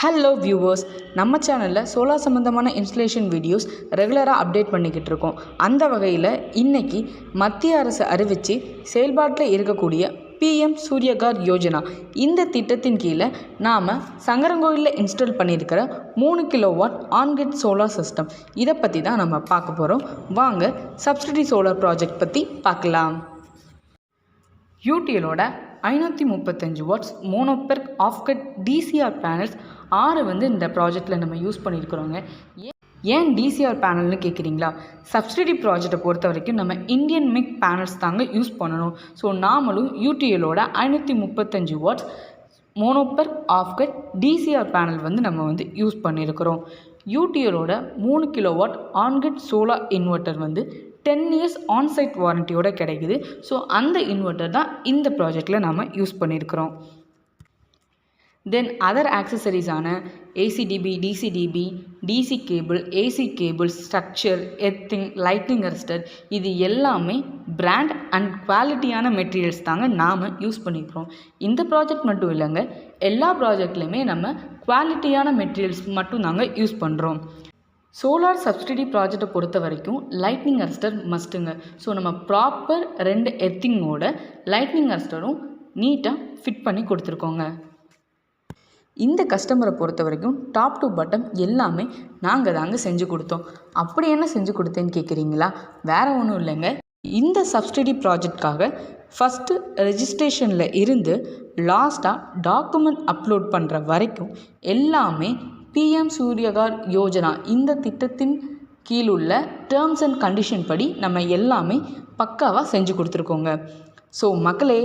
Hello viewers நம்ம சேனலில் solar சம்மந்தமான இன்ஸ்டலேஷன் வீடியோஸ் ரெகுலராக அப்டேட் பண்ணிக்கிட்டு இருக்கோம். அந்த வகையில் இன்றைக்கி மத்திய அரசு அறிவித்து செயல்பாட்டில் இருக்கக்கூடிய பிஎம் சூரியகார் யோஜனா. இந்த திட்டத்தின் கீழே நாம் சங்கரங்கோயிலில் இன்ஸ்டால் பண்ணியிருக்கிற மூணு கிலோ வாட் சோலார் சிஸ்டம் இதை பற்றி தான் நம்ம பார்க்க போகிறோம் வாங்க சப்சிடி சோலார் ப்ராஜெக்ட் பற்றி பார்க்கலாம். யூடிஎலோட ஐநூற்றி முப்பத்தஞ்சு watts mono perc half cut DCR panels ஆறு வந்து இந்த ப்ராஜெக்டில் நம்ம யூஸ் பண்ணியிருக்கிறோங்க ஏன் ஏன் டிசிஆர் பேனல்னு கேட்குறீங்களா சப்சிடி ப்ராஜெக்டை பொறுத்த வரைக்கும் நம்ம இந்தியன் மிக் பேனல்ஸ் தாங்க யூஸ் பண்ணணும். ஸோ நாமளும் யூடிஎலோட ஐநூற்றி முப்பத்தஞ்சு watts mono perc half cut DCR panel வந்து நம்ம வந்து யூஸ் பண்ணியிருக்கிறோம் யூடிஎலோட மூணு கிலோ வாட் ஆன்கட் சோலார் இன்வெர்ட்டர் வந்து டென் இயர்ஸ் ஆன்சைட் வாரண்டியோட கிடைக்குது. ஸோ அந்த இன்வெர்ட்டர் தான் இந்த ப்ராஜெக்டில் நம்ம யூஸ் பண்ணியிருக்கிறோம் then other ஆக்சசரிஸான ACDB DCDB DC cable AC cable structure earthing lighting arrester இது எல்லாமே பிராண்ட் அண்ட் குவாலிட்டியான மெட்டீரியல்ஸ் தாங்க நாம் யூஸ் பண்ணிக்கிறோம் இந்த ப்ராஜெக்ட் மட்டும் இல்லைங்க எல்லா ப்ராஜெக்ட்லையுமே நம்ம குவாலிட்டியான மெட்டீரியல்ஸ் மட்டும் நாங்கள் யூஸ் பண்ணுறோம் சோலார் சப்சிடி ப்ராஜெக்டை பொறுத்த வரைக்கும் லைட்னிங் அரெஸ்டர் மஸ்ட்டுங்க ஸோ நம்ம ப்ராப்பர் ரெண்டு எர்த்திங்கோட லைட்னிங் அரெஸ்டரும் நீட்டாக ஃபிட் பண்ணி கொடுத்துருக்கோங்க. இந்த கஸ்டமரை பொறுத்த வரைக்கும் டாப் டு பட்டம் எல்லாமே நாங்கள் தாங்க செஞ்சு கொடுத்தோம். அப்படி என்ன செஞ்சு கொடுத்தேன்னு கேட்குறீங்களா வேறு ஒன்றும் இல்லைங்க. இந்த சப்சிடி ப்ராஜெக்ட்காக ஃபஸ்ட்டு ரெஜிஸ்ட்ரேஷனில் இருந்து லாஸ்ட்டாக டாக்குமெண்ட் அப்லோட் பண்ணுற வரைக்கும் எல்லாமே பிஎம் சூரியகார் யோஜனா இந்த திட்டத்தின் கீழுள்ள டேர்ம்ஸ் அண்ட் கண்டிஷன் படி நம்ம எல்லாமே பக்காவாக செஞ்சு கொடுத்துருக்கோங்க. ஸோ மக்களே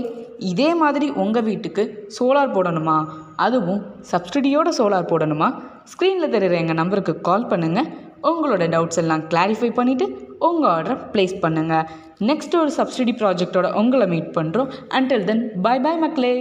இதே மாதிரி உங்கள் வீட்டுக்கு சோலார் போடணுமா? அதுவும் சப்சிடியோட சோலார் போடணுமா? ஸ்க்ரீனில் தெரிகிற எங்கள் நம்பருக்கு கால் பண்ணுங்கள் உங்களோட டவுட்ஸ் எல்லாம் கிளாரிஃபை பண்ணிவிட்டு உங்கள் ஆர்டரை ப்ளேஸ் பண்ணுங்கள் நெக்ஸ்ட் ஒரு சப்சிடி ப்ராஜெக்டோட உங்களை மீட் பண்ணுறோம் அன்டில் தென் பை பை மக்களே.